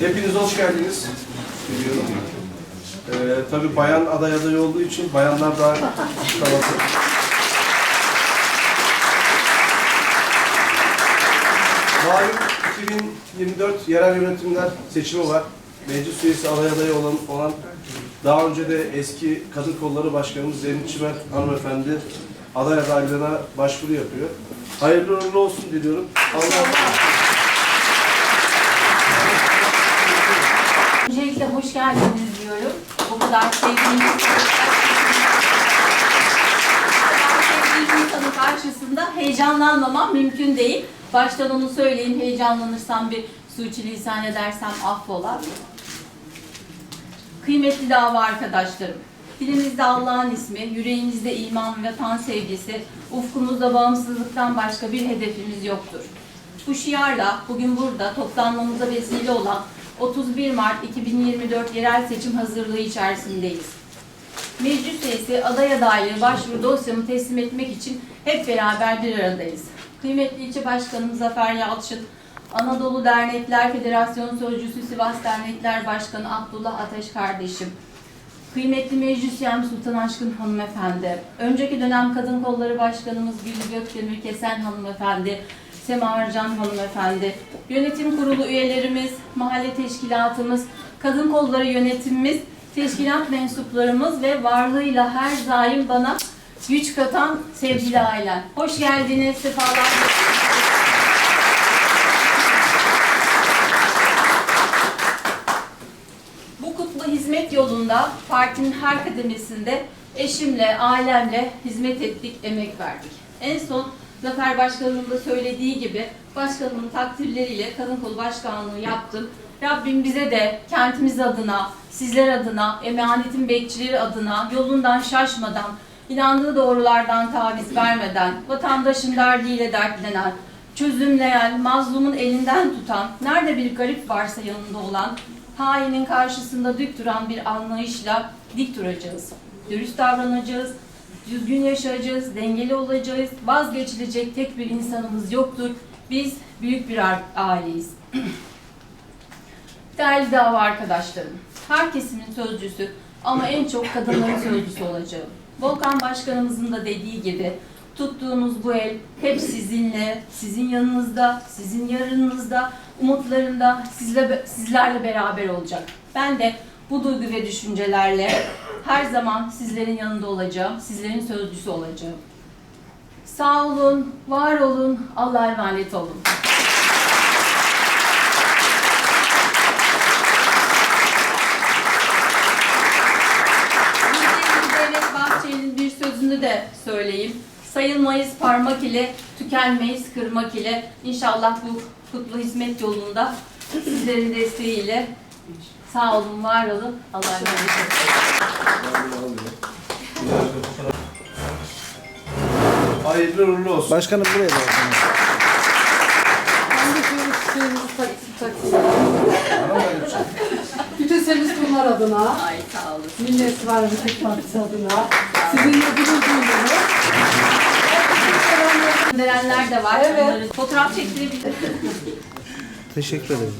Hepiniz hoş geldiniz. Ee, tabii bayan aday adayı olduğu için bayanlar daha kalabalık. Malum 2024 yerel yönetimler seçimi var. Meclis üyesi aday adayı olan, olan daha önce de eski Kadın Kolları Başkanımız Zeynep Çimen hanımefendi aday adaylığına başvuru yapıyor. Hayırlı uğurlu olsun diliyorum. Allah Öncelikle hoş geldiniz diyorum. Bu kadar kadar sevdiğiniz insanın karşısında heyecanlanmamam mümkün değil. Baştan onu söyleyeyim, heyecanlanırsam bir suçilisan edersem affola. Kıymetli dava arkadaşlarım, dilimizde Allah'ın ismi, yüreğimizde iman ve vatan sevgisi, ufkumuzda bağımsızlıktan başka bir hedefimiz yoktur. Bu şiarla bugün burada toplanmamıza vesile olan 31 Mart 2024 yerel seçim hazırlığı içerisindeyiz. Meclis üyesi aday adaylığı başvuru dosyamı teslim etmek için hep beraber bir aradayız. Kıymetli ilçe başkanım Zafer Yalçın, Anadolu Dernekler Federasyonu Sözcüsü Sivas Dernekler Başkanı Abdullah Ateş kardeşim, Kıymetli Meclis Üyem Sultan Aşkın hanımefendi, önceki dönem Kadın Kolları Başkanımız Gül Gökdemir Kesen hanımefendi, Sema Arcan hanımefendi, yönetim kurulu üyelerimiz, mahalle teşkilatımız, kadın kolları yönetimimiz, teşkilat mensuplarımız ve varlığıyla her daim bana güç katan sevgili ailem. Hoş geldiniz, sefalar getirdiniz. Bu kutlu hizmet yolunda partinin her kademesinde eşimle, ailemle hizmet ettik, emek verdik. En son Zafer Başkanımın da söylediği gibi başkanımın takdirleriyle kadın kolu başkanlığı yaptım. Rabbim bize de kentimiz adına, sizler adına, emanetin bekçileri adına yolundan şaşmadan, inandığı doğrulardan taviz vermeden, vatandaşın derdiyle dertlenen, çözümleyen, mazlumun elinden tutan, nerede bir garip varsa yanında olan, hainin karşısında dik duran bir anlayışla dik duracağız. Dürüst davranacağız, düzgün yaşayacağız, dengeli olacağız, vazgeçilecek tek bir insanımız yoktur. Biz büyük bir aileyiz. Değerli dava arkadaşlarım, her kesimin sözcüsü ama en çok kadınların sözcüsü olacağım. Volkan Başkanımızın da dediği gibi tuttuğunuz bu el hep sizinle, sizin yanınızda, sizin yarınınızda, umutlarında sizle, sizlerle beraber olacak. Ben de bu duygu ve düşüncelerle her zaman sizlerin yanında olacağım, sizlerin sözcüsü olacağım. Sağ olun, var olun, Allah'a emanet olun. Sözünü de söyleyeyim. Sayılmayız parmak ile, tükenmeyiz kırmak ile. İnşallah bu kutlu hizmet yolunda sizlerin desteğiyle sağ olun, var olun. Allah'a emanet olun. Hayırlı uğurlu olsun. Başkanım buraya da de şöyle çiçeğimizi taksim taksim. Bütün Semistunlar adına, Ay sağ olun. Millet var Hareket Partisi adına, sizinle gurur duyuyoruz. Gönderenler de var. Evet. Fotoğraf çektirebilir. Teşekkür ederiz.